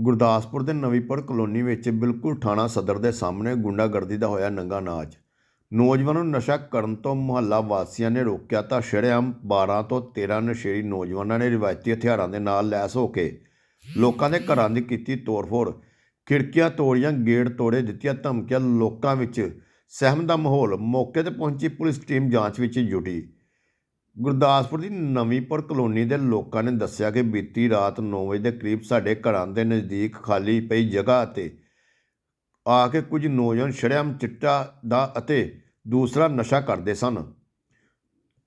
ਗੁਰਦਾਸਪੁਰ ਦੇ ਨਵੀਂਪੁਰ ਕਲੋਨੀ ਵਿੱਚ ਬਿਲਕੁਲ ਥਾਣਾ ਸਦਰ ਦੇ ਸਾਹਮਣੇ ਗੁੰਡਾਗਰਦੀ ਦਾ ਹੋਇਆ ਨੰਗਾ ਨਾਚ। ਨੌਜਵਾਨਾਂ ਨੂੰ ਨਸ਼ਾ ਕਰਨ ਤੋਂ ਮੁਹੱਲਾ ਵਾਸੀਆਂ ਨੇ ਰੋਕਿਆ ਤਾਂ ਸ਼ਰੇਆਮ 12 ਤੋਂ 13 ਨਸ਼ੇੜੀ ਨੌਜਵਾਨਾਂ ਨੇ ਰਿਵਾਇਤੀ ਹਥਿਆਰਾਂ ਦੇ ਨਾਲ ਲੈਸ ਹੋ ਕੇ ਲੋਕਾਂ ਦੇ ਘਰਾਂ ਦੀ ਕੀਤੀ ਤੋੜਫੋੜ। ਖਿੜਕੀਆਂ ਤੋੜੀਆਂ, ਗੇਟ ਤੋੜੇ, ਦਿੱਤੀਆਂ ਧਮਕੀਆਂ, ਲੋਕਾਂ ਵਿੱਚ ਸਹਿਮ ਦਾ ਮਾਹੌਲ। ਮੌਕੇ ਤੇ ਪਹੁੰਚੀ ਪੁਲਿਸ ਟੀਮ ਜਾਂਚ ਵਿੱਚ ਜੁਟੀ। ਗੁਰਦਾਸਪੁਰ ਦੀ ਨਵੀਂਪੁਰ ਕਲੋਨੀ ਦੇ ਲੋਕਾਂ ਨੇ ਦੱਸਿਆ ਕਿ ਬੀਤੀ ਰਾਤ 9 ਵਜੇ ਦੇ ਕਰੀਬ ਸਾਡੇ ਘਰਾਂ ਦੇ ਨਜ਼ਦੀਕ ਖਾਲੀ ਪਈ ਜਗ੍ਹਾ ਤੇ ਆ ਕੇ ਕੁਝ ਨੌਜਵਾਨ ਸ਼ਰੇਆਮ ਚਿੱਟਾ ਦਾ ਅਤੇ ਦੂਸਰਾ ਨਸ਼ਾ ਕਰਦੇ ਸਨ।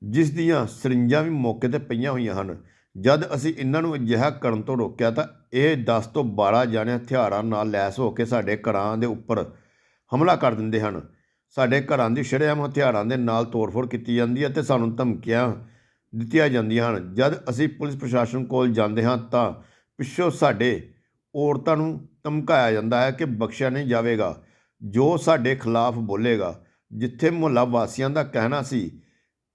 ਜਿਸ ਦੀਆਂ ਸਰਿੰਜਾਂ ਵੀ ਮੌਕੇ ਤੇ ਪਈਆਂ ਹੋਈਆਂ ਹਨ। ਜਦ ਅਸੀਂ ਇਹਨਾਂ ਨੂੰ ਅਜਿਹਾ ਕਰਨ ਤੋਂ ਰੋਕਿਆ ਤਾਂ ਇਹ 10 ਤੋਂ 12 ਜਾਣੇ ਹਥਿਆਰਾਂ ਨਾਲ ਲੈਸ ਹੋ ਕੇ ਸਾਡੇ ਘਰਾਂ ਦੇ ਉੱਪਰ ਹਮਲਾ ਕਰ ਦਿੰਦੇ ਹਨ। ਸਾਡੇ ਘਰਾਂ ਦੀ ਸ਼ਰੇਆਮ ਹਥਿਆਰਾਂ ਦੇ ਨਾਲ ਤੋੜਫੋੜ ਕੀਤੀ ਜਾਂਦੀ ਹੈ ਤੇ ਸਾਨੂੰ ਧਮਕੀਆਂ ਦਿੱਤੀਆਂ ਜਾਂਦੀਆਂ ਹਨ। ਜਦ ਅਸੀਂ ਪੁਲਿਸ ਪ੍ਰਸ਼ਾਸਨ ਕੋਲ ਜਾਂਦੇ ਹਾਂ ਤਾਂ ਪਿੱਛੋਂ ਸਾਡੇ ਔਰਤਾਂ ਨੂੰ ਧਮਕਾਇਆ ਜਾਂਦਾ ਹੈ ਕਿ ਬਖਸ਼ਿਆ ਨਹੀਂ ਜਾਵੇਗਾ, ਜੋ ਸਾਡੇ ਖਿਲਾਫ ਬੋਲੇਗਾ। ਜਿੱਥੇ ਮੁਹੱਲਾ ਵਾਸੀਆਂ ਦਾ ਕਹਿਣਾ ਸੀ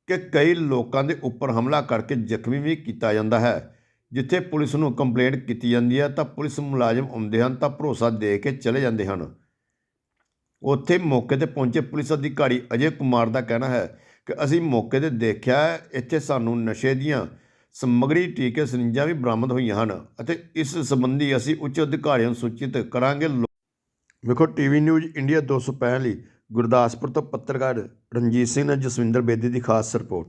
ਕਿ ਕਈ ਲੋਕਾਂ ਦੇ ਉੱਪਰ ਹਮਲਾ ਕਰਕੇ ਜ਼ਖਮੀ ਵੀ ਕੀਤਾ ਜਾਂਦਾ ਹੈ। ਜਿੱਥੇ ਪੁਲਿਸ ਨੂੰ ਕੰਪਲੇਂਟ ਕੀਤੀ ਜਾਂਦੀ ਹੈ ਤਾਂ ਪੁਲਿਸ ਮੁਲਾਜ਼ਮ ਆਉਂਦੇ ਹਨ ਤਾਂ ਭਰੋਸਾ ਦੇ ਕੇ ਚਲੇ ਜਾਂਦੇ ਹਨ। ਉੱਥੇ ਮੌਕੇ ਤੇ ਪਹੁੰਚੇ ਪੁਲਿਸ ਅਧਿਕਾਰੀ ਅਜੇ ਕੁਮਾਰ ਦਾ ਕਹਿਣਾ ਹੈ ਕਿ ਅਸੀਂ ਮੌਕੇ ਤੇ ਦੇਖਿਆ ਹੈ, ਇੱਥੇ ਸਾਨੂੰ ਨਸ਼ੇ ਦੀਆਂ ਸਮੱਗਰੀ ਟੀਕੇ ਸਰਿੰਜਾਂ ਵੀ ਬਰਾਮਦ ਹੋਈਆਂ ਹਨ ਅਤੇ ਇਸ ਸੰਬੰਧੀ ਅਸੀਂ ਉੱਚ ਅਧਿਕਾਰੀਆਂ ਨੂੰ ਸੂਚਿਤ ਕਰਾਂਗੇ। ਲੋ- ਵੇਖੋ ਟੀਵੀ ਨਿਊਜ਼ ਇੰਡੀਆ 265 ਲਈ ਗੁਰਦਾਸਪੁਰ ਤੋਂ ਪੱਤਰਕਾਰ ਰਣਜੀਤ ਸਿੰਘ ਨੇ ਜਸਵਿੰਦਰ ਬੇਦੀ ਦੀ ਖਾਸ ਰਿਪੋਰਟ।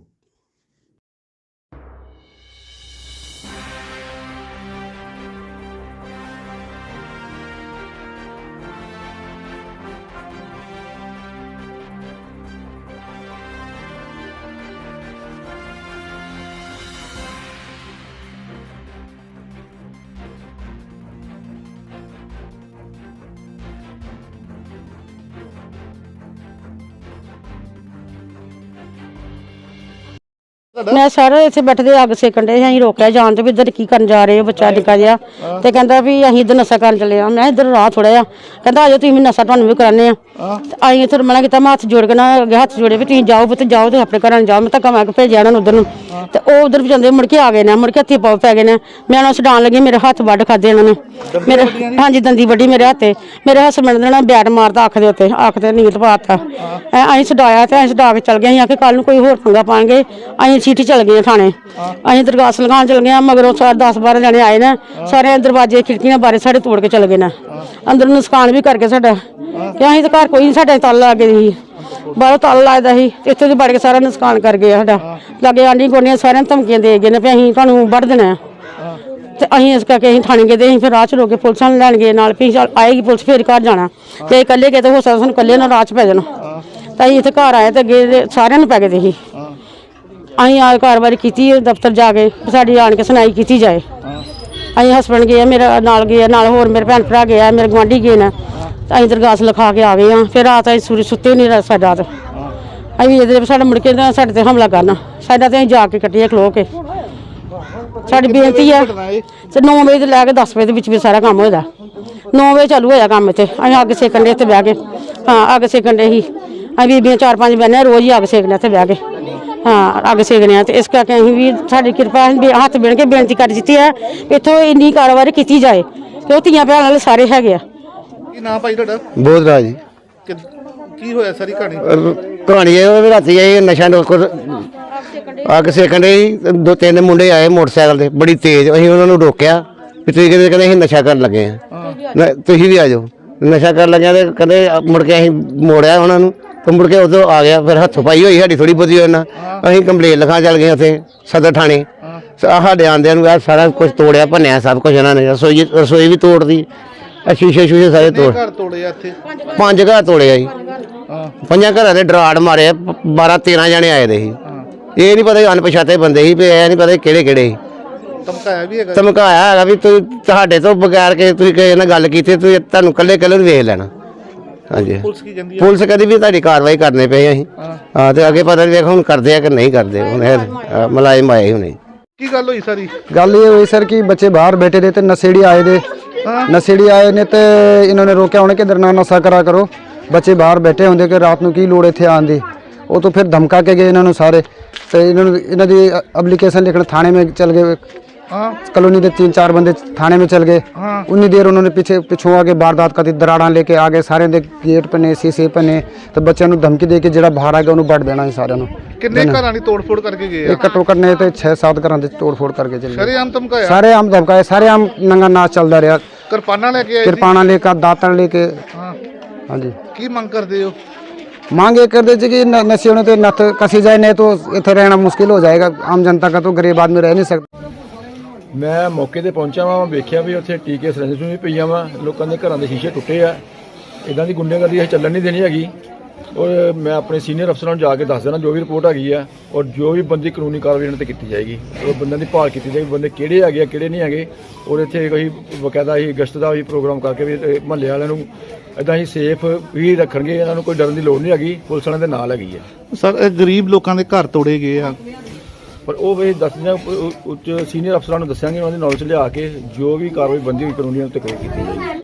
ਮੈਂ ਸਾਰੇ ਇੱਥੇ ਬੈਠੇ ਦੇ ਅੱਗ ਸੇਕਣ ਦੇ ਅਸੀਂ ਰੋਕਿਆ ਜਾਣ ਤੋਂ ਵੀ ਇੱਧਰ ਕੀ ਕਰਨ ਜਾ ਰਹੇ ਹੋ ਬੱਚਾ ਨਿੱਕਾ ਜਿਹਾ। ਤੇ ਕਹਿੰਦਾ ਵੀ ਅਸੀਂ ਇੱਧਰ ਨਸ਼ਾ ਕਰਨ ਚੱਲੇ ਆ ਮੈਂ ਇੱਧਰ ਰਾਹ ਥੋੜਾ ਆ ਕਹਿੰਦਾ ਆਜੋ ਤੁਸੀਂ ਵੀ ਨਸ਼ਾ ਤੁਹਾਨੂੰ ਵੀ ਕਰਾਣੇ ਆ ਤੇ ਅਸੀਂ ਇੱਥੇ ਮਨਾ ਕੀਤਾ ਮੈਂ ਹੱਥ ਜੋੜ ਕੇ ਨਾ ਅੱਗੇ ਹੱਥ ਜੋੜੇ ਵੀ ਤੁਸੀਂ ਜਾਓ ਪੁੱਤ ਜਾਓ ਤੇ ਆਪਣੇ ਘਰਾਂ ਨੂੰ ਜਾਓ। ਮੈਂ ਧੱਕਾ ਮਾਰ ਕੇ ਭੇਜਿਆ ਉਹਨਾਂ ਨੂੰ ਉਧਰ ਨੂੰ। ਤੇ ਉਹ ਉਧਰ ਵੀ ਜਾਂਦੇ ਮੁੜ ਕੇ ਆ ਗਏ ਨੇ ਮੁੜ ਕੇ ਹੱਥੀ ਪਾਉ ਪੈ ਗਏ ਨੇ। ਮੈਂ ਉਹਨਾਂ ਨੂੰ ਛਡਾਉਣ ਲੱਗੀ ਮੇਰੇ ਹੱਥ ਵੱਢ ਖਾਦੇ ਇਹਨਾਂ ਨੇ। ਮੇਰੇ ਹਾਂਜੀ ਦੰਦੀ ਵੱਡੀ ਮੇਰੇ ਹੱਥੇ। ਮੇਰੇ ਹਸਬੰਡ ਦੇ ਨਾਲ ਬੈਟ ਮਾਰਦਾ ਅੱਖ ਦੇ ਉੱਤੇ ਅੱਖ ਤੇ ਨੀਲ ਪਾਤਾ। ਐ ਅਸੀਂ ਛਡਾਇਆ ਤੇ ਅਸੀਂ ਛਡਾ ਕੇ ਚਲ ਗਏ ਅਸੀਂ ਆਖੇ ਕੱਲ ਨੂੰ ਕੋਈ ਹੋਰ ਪੰਗਾ ਪਾਣਗੇ। ਅਸੀਂ ਸੀਟੀ ਚਲ ਗਏ ਥਾਣੇ। ਅਸੀਂ ਦਰਗਾਸ ਲਗਾਉਣ ਚਲ ਗਏ ਮਗਰੋਂ ਸਾਰੇ 10 12 ਜਣੇ ਆਏ ਨੇ। ਸਾਰੇ ਦਰਵਾਜ਼ੇ ਖਿੜਕੀਆਂ ਬਾਰੇ ਸਾਡੇ ਤੋੜ ਕੇ ਚਲੇ ਗਏ ਨੇ। ਅੰਦਰ ਨੁਕਸਾਨ ਵੀ ਕਰਕੇ ਸਾਡਾ। ਕਿ ਅਸੀਂ ਤਾਂ ਘਰ ਕੋਈ ਨਹੀਂ ਸਾਡੇ ਤਾਲਾ ਲੱਗੇ ਸੀ। ਬਾਹਰੋਂ ਤਾਲਾ ਲਾਇਦਾ ਸੀ ਤੇ ਇੱਥੇ ਦੀ ਵੜ ਕੇ ਸਾਰਾ ਨੁਕਸਾਨ ਕਰ ਗਏ ਸਾਡਾ। ਲਾਗੇ ਆਂਢੀ ਗੁਆਂਢੀਆਂ ਸਾਰਿਆਂ ਨੂੰ ਧਮਕੀਆਂ ਦੇ ਗਏ ਨੇ ਵੀ ਅਸੀਂ ਤੁਹਾਨੂੰ ਵੱਢ ਦੇਣਾ ਹੈ। ਤੇ ਅਸੀਂ ਇਸ ਕਰਕੇ ਅਸੀਂ ਥਾਣੇ ਗਏ ਤੇ ਅਸੀਂ ਫਿਰ ਰਾਹ ਚ ਰੋਕ ਕੇ ਪੁਲਿਸਾਂ ਨੂੰ ਲੈਣ ਗਏ ਨਾਲ, ਵੀ ਚੱਲ ਆਏਗੀ ਪੁਲਿਸ, ਫਿਰ ਘਰ ਜਾਣਾ। ਤੇ ਇਕੱਲੇ ਗਏ ਤੇ ਹੋ ਸਕਦਾ ਸਾਨੂੰ ਇਕੱਲੇ ਨਾਲ ਰਾਹ ਚ ਪੈ ਜਾਣਾ। ਤਾਂ ਅਸੀਂ ਇੱਥੇ ਘਰ ਆਏ ਤੇ ਅੱਗੇ ਦੇ ਸਾਰਿਆਂ ਨੂੰ ਪੈ ਗਏ ਤੇ ਸੀ ਅਸੀਂ ਆ ਕਾਰਵਾਈ ਕੀਤੀ, ਦਫ਼ਤਰ ਜਾ ਕੇ, ਵੀ ਸਾਡੀ ਆਣ ਕੇ ਸੁਣਾਈ ਕੀਤੀ ਜਾਏ। ਅਸੀਂ ਹਸਬੰਡ ਗਏ, ਮੇਰਾ ਨਾਲ ਗਏ, ਨਾਲ ਹੋਰ ਮੇਰੇ ਭੈਣ ਭਰਾ ਗਏ, ਮੇਰੇ ਗੁਆਂਢੀ ਗਏ ਨੇ। ਅਸੀਂ ਦਰਗਾਸ ਲਿਖਾ ਕੇ ਆ ਗਏ ਆ ਫਿਰ ਰਾਤ ਅਸੀਂ ਸੂਰੀ ਸੁੱਤੇ ਨਹੀਂ ਰਾਤ ਸਾਡਾ ਰਾਤ ਅਸੀਂ ਇਹਦੇ ਸਾਡੇ ਮੁੜ ਕੇ ਨਾ ਸਾਡੇ ਤੇ ਹਮਲਾ ਕਰਨਾ। ਸਾਡਾ ਤੇ ਅਸੀਂ ਜਾ ਕੇ ਕੱਟੀਏ, ਖਲੋ ਕੇ। ਸਾਡੀ ਬੇਨਤੀ ਹੈ ਤੇ 9 ਵਜੇ ਤੋਂ ਲੈ ਕੇ 10 ਵਜੇ ਦੇ ਵਿੱਚ ਵੀ ਸਾਰਾ ਕੰਮ ਹੋਇਆ। 9 ਵਜੇ ਚਾਲੂ ਹੋਇਆ ਕੰਮ ਇੱਥੇ। ਅਸੀਂ ਅੱਗ ਸੇਕਣ ਦੇ ਇੱਥੇ ਬਹਿ ਕੇ ਹਾਂ, ਅੱਗ ਸੇਕਣ ਦੇ ਹੀ। ਅਸੀਂ ਬੀਬੀਆਂ ਚਾਰ ਪੰਜ ਬਹਿੰਦੇ ਰੋਜ਼ ਹੀ ਅੱਗ ਸੇਕਣੇ ਇੱਥੇ ਬਹਿ ਕੇ ਹਾਂ, ਅੱਗ ਸੇਕਣੇ ਆ ਤੇ ਇਸ ਕਰਕੇ ਅਸੀਂ ਵੀ ਸਾਡੀ ਕਿਰਪਾ ਅਸੀਂ ਹੱਥ ਬਣ ਕੇ ਬੇਨਤੀ ਕਰ ਦਿੱਤੀ ਹੈ ਇੱਥੋਂ ਇੰਨੀ ਕਾਰਵਾਈ ਕੀਤੀ ਜਾਏ। ਕਿ ਉਹ ਧੀਆਂ ਭੈਣਾਂ ਵਾਲੇ ਸਾਰੇ ਹੈਗੇ ਆ। ਕੀ ਨਾਂ ਭਾਈ ਤੁਹਾਡਾ? ਬੋਧਰਾਜ ਜੀ। ਕਿ- ਕੀ ਹੋਇਆ ਸਾਰੀ ਕਹਾਣੀ? ਅਹ ਕਹਾਣੀ ਇਹ ਵੀ ਰਾਤੀ ਆਈ ਨਸ਼ਾ ਨੂੰ ਕੁਝ ਅੱਗ ਸੇਕਣ ਦੇ ਦੋ ਤਿੰਨ ਮੁੰਡੇ ਆਏ ਮੋਟਰਸਾਈਕਲ ਤੇ ਬੜੀ ਤੇਜ਼ ਅਸੀਂ ਉਹਨਾਂ ਨੂੰ ਰੋਕਿਆ ਵੀ ਤੁਸੀਂ ਕਹਿੰਦੇ ਕਹਿੰਦੇ ਅਸੀਂ ਨਸ਼ਾ ਕਰਨ ਲੱਗੇ ਆ ਤੁਸੀਂ ਵੀ ਆ ਜਾਓ। ਨਸ਼ਾ ਕਰਨ ਲੱਗੇ ਤੇ ਕਹਿੰਦੇ ਅ, ਮੁੜ ਕੇ ਅਸੀਂ ਮੋੜਿਆ ਉਹਨਾਂ ਨੂੰ ਤੇ ਮੁੜ ਕੇ ਉਦੋਂ ਆ ਗਿਆ ਫਿਰ ਹੱਥੋਂ ਪਾਈ ਹੋਈ ਸਾਡੀ ਥੋੜੀ ਬਹੁਤੀ ਉਹਨਾਂ ਅਸੀਂ ਕੰਪਲੇਨ ਲਿਖਾ ਚੱਲ ਗਏ ਉੱਥੇ ਸਦਰ ਥਾਣੇ। ਸਾਡੇ ਆਂਦਿਆਂ ਨੂੰ ਆਹ ਸਾਰਾ ਕੁਝ ਤੋੜਿਆ ਭੰਨਿਆ ਸਭ ਕੁਝ ਇਹਨਾਂ ਨੇ ਰਸੋਈ ਰਸੋਈ ਵੀ ਤੋੜਦੀ। ਆ ਸ਼ੀਸ਼ੇ ਸ਼ੂਸ਼ੇ ਸਾਰੇ ਤੋੜ। ਘਰ ਤੋੜੇ ਆ ਇੱਥੇ? ਪੰਜ ਘਰ ਤੋੜੇ ਆ ਜੀ। ਹਾਂ। ਪੰਜਾਂ ਘਰਾਂ ਦੇ ਡਰਾੜ ਮਾਰੇ 12 13 ਜਣੇ ਆਏ ਦੇ ਸੀ। ਇਹ ਨਹੀਂ ਪਤਾ ਅਣਪਛਾਤੇ ਬੰਦੇ ਸੀ ਵੀ ਇਹ ਨਹੀਂ ਪਤਾ ਕਿਹੜੇ ਕਿਹੜੇ ਸੀ। ਧਮਕਾਇਆ ਵੀ ਹੈਗਾ। ਧਮਕਾਇਆ ਹੈਗਾ ਵੀ ਤੂੰ ਤੁਹਾਡੇ ਤੋਂ ਬਗੈਰ ਕੇ ਤੁਸੀਂ ਕਿਸੇ ਨਾਲ ਗੱਲ ਕੀਤੀ ਤੁਸੀਂ ਤੁਹਾਨੂੰ ਕੱਲੇ ਕੱਲੇ ਨੂੰ ਵੇਖ ਲੈਣਾ। ਹਾਂਜੀ। ਪੁਲਿਸ ਕੀ ਕਹਿੰਦੀ ਹੈ ਪੁਲਿਸ ਕਹਿੰਦੀ ਵੀ ਤੁਹਾਡੀ ਕਾਰਵਾਈ ਕਰਨੇ ਪਏ ਅਸੀਂ। ਹਾਂ। ਹਾਂ ਤੇ ਅੱਗੇ ਪਤਾ ਨਹੀਂ ਵੇਖ ਹੁਣ ਕਰਦੇ ਆ ਕਿ ਨਹੀਂ ਕਰਦੇ। ਹੁਣ ਇਹ ਅ, ਮੁਲਾਜ਼ਮ ਆਏ ਹੁਣੇ। ਕੀ ਗੱਲ ਹੋਈ ਸਾਰੀ? ਗੱਲ ਇਹ ਹੋਈ ਸਰ ਕਿ ਬੱਚੇ ਬਾਹਰ ਬੈਠੇ थे ਤੇ ਨਸ਼ੇੜੀ ਆਏ ਦੇ ਨਸ਼ੇੜੀ ਆਏ ਨੇ ਤੇ ਇਹਨਾਂ ਨੇ ਰੋਕਿਆ ਉਹਨੇ ਕਿ ਇਧਰ ਨਾ ਨਸ਼ਾ ਕਰਾ ਕਰੋ ਬੱਚੇ ਬਾਹਰ ਬੈਠੇ ਹੁੰਦੇ ਕਿ ਰਾਤ ਨੂੰ ਕੀ ਲੋੜ ਇੱਥੇ ਆਉਣ ਦੀ ਉਹ ਤੋਂ ਫਿਰ ਧਮਕਾ ਕੇ ਗਏ ਇਹਨਾਂ ਨੂੰ ਸਾਰੇ ਤੇ ਇਹਨਾਂ ਨੂੰ ਇਹਨਾਂ ਦੀ ਐਪਲੀਕੇਸ਼ਨ ਲਿਖਣ ਥਾਣੇ ਵਿੱਚ ਚਲ ਗਏ हाँ कॉलोनी के तीन चार बंदे थाने में चल गए हाँ उन्नी देर उन्होंने पीछे पिछुआ के वारदात करती दराड़ा लेके आ गए सारे दे गेट पे ने शीशे पे ने तो बच्चों ਨੂੰ ਧਮਕੀ ਦੇ ਕੇ ਜਿਹੜਾ ਬਾਹਰ ਆ ਗਿਆ ਉਹਨੂੰ ਵੱਢ ਦੇਣਾ ਸੀ ਸਾਰਿਆਂ ਨੂੰ ਕਿੰਨੇ ਘਰਾਂ ਦੀ ਤੋੜਫੋੜ ਕਰਕੇ ਗਏ ਆ ਇੱਕ ਘੱਟੋ ਘੱਟ ਨੇ ਤੇ 6-7 ਘਰਾਂ ਦੇ ਤੋੜ ਫੋੜ ਕਰਕੇ ਚਲੇ ਗਏ ਸ਼ਰੇਆਮ ਧਮਕਾਇਆ ਸਾਰੇ ਆਮ ਧਮਕਾਏ ਸਾਰੇ ਆਮ ਨੰਗਾ ਨਾਚ ਚੱਲਦਾ ਰਿਹਾ ਕਿਰਪਾਨਾਂ ਲੈ ਕੇ ਆਏ ਸੀ ਕਿਰਪਾਨਾਂ ਲੈ ਕੇ ਦਾਤਰ ਲੈ ਕੇ ਹਾਂ ਹਾਂਜੀ ਕੀ ਮੰਗ ਕਰਦੇ ਹੋ मांग ये कर दीजिए कि न- नशे होने तो नथ कसी जाए नहीं तो इतना रहना मुश्किल हो जाएगा आम जनता का तो गरीब आदमी रह नहीं सकता ਮੈਂ ਮੌਕੇ ਤੇ ਪਹੁੰਚਿਆ ਵਾਂ ਵੇਖਿਆ ਵੀ ਉੱਥੇ ਟੀਕੇ ਸਰੰਜ ਵੀ ਪਈਆਂ ਵਾ ਲੋਕਾਂ ਦੇ ਘਰਾਂ ਦੇ ਸ਼ੀਸ਼ੇ ਟੁੱਟੇ ਆ ਇਦਾਂ ਦੀ ਗੁੰਡੇਗਰਦੀ ਅਸੀਂ ਚੱਲਣ ਨਹੀਂ ਦੇਣੀ ਹੈਗੀ ਔਰ ਮੈਂ ਆਪਣੇ ਸੀਨੀਅਰ ਅਫਸਰਾਂ ਨੂੰ ਜਾ ਕੇ ਦੱਸ ਦੇਣਾ ਜੋ ਵੀ ਰਿਪੋਰਟ ਹੈਗੀ ਆ ਔਰ ਜੋ ਵੀ ਬੰਦੀ ਕਾਨੂੰਨੀ ਕਾਰਵਾਈ ਇਹਨਾਂ ਤੇ ਕੀਤੀ ਜਾਏਗੀ ਉਹ ਬੰਦਿਆਂ ਦੀ ਭਾਲ ਕੀਤੀ ਜਾਏਗੀ ਬੰਦੇ ਕਿਹੜੇ ਹੈਗੇ ਆ ਕਿਹੜੇ ਨਹੀਂ ਹੈਗੇ ਔਰ ਇੱਥੇ ਕੋਈ ਬਕਾਇਦਾ ਹੀ ਗਸ਼ਤ ਦਾ ਵੀ ਪ੍ਰੋਗਰਾਮ ਕਰਕੇ ਵੀ ਮਹੱਲੇ ਵਾਲਿਆਂ ਨੂੰ ਇਦਾਂ ਹੀ ਸੇਫ ਵੀ ਰੱਖਣਗੇ ਇਹਨਾਂ ਨੂੰ ਕੋਈ ਡਰਨ ਦੀ ਲੋੜ ਨਹੀਂ ਹੈਗੀ ਪੁਲਿਸ ਵਾਲਿਆਂ ਦੇ ਨਾਲ ਹੈਗੀ ਆ। ਸਰ ਇਹ ਗਰੀਬ ਲੋਕਾਂ ਦੇ ਘਰ ਤੋੜੇ ਗਏ ਆ। ਪਰ ਉਹ ਵੀ ਦੱਸਦਿਆਂ ਉੱਚ ਸੀਨੀਅਰ ਅਫਸਰਾਂ ਨੂੰ ਦੱਸਾਂਗੇ ਉਹਨਾਂ ਦੀ ਨੌਲੇਜ ਲਿਆ ਕੇ ਜੋ ਵੀ ਕਾਰਵਾਈ ਬੰਦੀ ਹੋਈ ਕਾਨੂੰਨੀ ਉਹਨਾਂ ਤੇ ਕੀਤੀ ਜਾਏਗੀ।